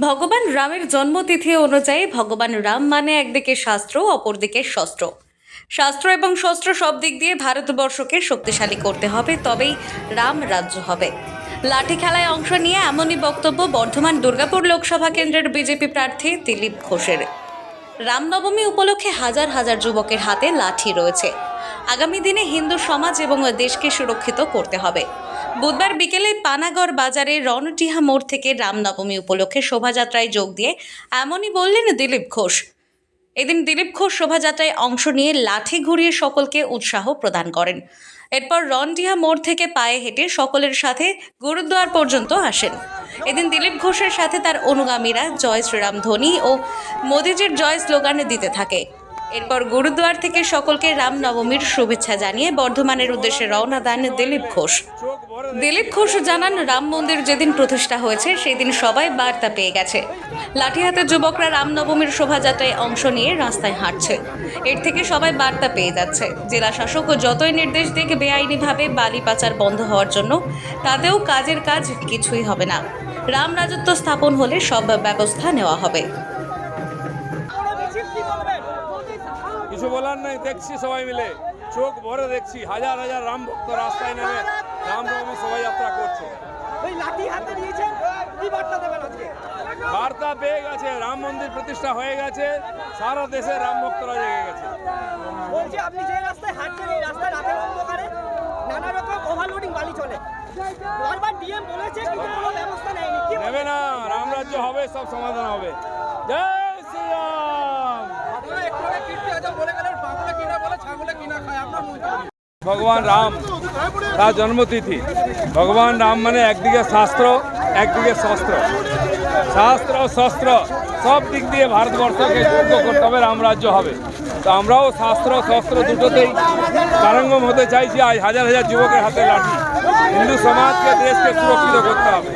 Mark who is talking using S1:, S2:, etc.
S1: ভগবান রামের জন্মতিথি অনুযায়ী ভগবান রাম মানে একদিকে শাস্ত্র, অপরদিকে শস্ত্র। শাস্ত্র এবং শস্ত্র সব দিক দিয়ে ভারতবর্ষকে শক্তিশালী করতে হবে, তবেই রাম রাজ্য হবে। লাঠি খেলায় অংশ নিয়ে এমনই বক্তব্য বর্ধমান দুর্গাপুর লোকসভা কেন্দ্রের বিজেপি প্রার্থী দিলীপ ঘোষের। রামনবমী উপলক্ষে হাজার হাজার যুবকের হাতে লাঠি রয়েছে। আগামী দিনে হিন্দু সমাজ এবং দেশকে সুরক্ষিত করতে হবে। বুধবার বিকেলে পানাগড় বাজারে রণটিহা মোড় থেকে রামনবমী উপলক্ষে শোভাযাত্রায় যোগ দিয়ে এমনই বললেন দিলীপ ঘোষ। এদিন দিলীপ ঘোষ শোভাযাত্রায় অংশ নিয়ে লাঠি ঘুরিয়ে সকলকে উৎসাহ প্রদান করেন। এরপর রনডিহা মোড় থেকে পায়ে হেঁটে সকলের সাথে গুরুদ্বার পর্যন্ত আসেন। এদিন দিলীপ ঘোষের সাথে তার অনুগামীরা জয় শ্রীরাম ধ্বনি ও মোদিজির জয় স্লোগানে দিতে থাকে। এরপর গুরুদ্বার থেকে সকলকে রামনবমীর শুভেচ্ছা জানিয়ে বর্ধমানের উদ্দেশ্যে রওনা দেন দিলীপ ঘোষ। দিলীপ ঘোষ জানান, রাম মন্দির যেদিন প্রতিষ্ঠা হয়েছে সেই দিন সবাই বার্তা পেয়ে গেছে। লাঠি লাঠিহাতে যুবকরা রামনবমীর শোভাযাত্রায় অংশ নিয়ে রাস্তায় হাঁটছে। এর থেকে সবাই বার্তা পেয়ে যাচ্ছে। জেলা শাসক যতই নির্দেশ দিক, বেআইনিভাবে বালি পাচার বন্ধ হওয়ার জন্য তাতেও কাজের কাজ কিছুই হবে না। রাম রাজত্ব স্থাপন হলে সব ব্যবস্থা নেওয়া হবে।
S2: কিছু বলার নাই দেখছি সবাই মিলে। চোখ ভরে দেখছি হাজার হাজার রাম ভক্ত রাস্তায় নেমে রাম রামনবমী শোভাযাত্রা করছে।
S3: বার্তা
S2: পেয়ে গেছে রাম মন্দির প্রতিষ্ঠা হয়ে গেছে সারা দেশে রাম ভক্তরা জেগে গেছে।
S3: বলছি আপনি যে রাস্তায় হাঁটছেন এই রাস্তায় রাতের অন্ধকারে নানা রকম ওভারলোডিং বালি চলে। বারবার ডিএম বলেছে কিন্তু কোনো ব্যবস্থা নেয়নি।
S2: নেবে না রাম রাজ্য হবে সব সমাধান হবে। জয় শ্রীরাম ভগবান রাম তার জন্মতিথি। ভগবান রাম মানে একদিকে শাস্ত্র একদিকে শস্ত্র। শাস্ত্র শস্ত্র সব দিক দিয়ে ভারতবর্ষকে যুদ্ধ করতে হবে রামরাজ্য হবে। তো আমরাও শাস্ত্র শস্ত্র দুটোতেই তারঙ্গম হতে চাইছি আজ হাজার হাজার যুবকের হাতে লাঠি। হিন্দু সমাজকে দেশকে সুরক্ষিত করতে হবে।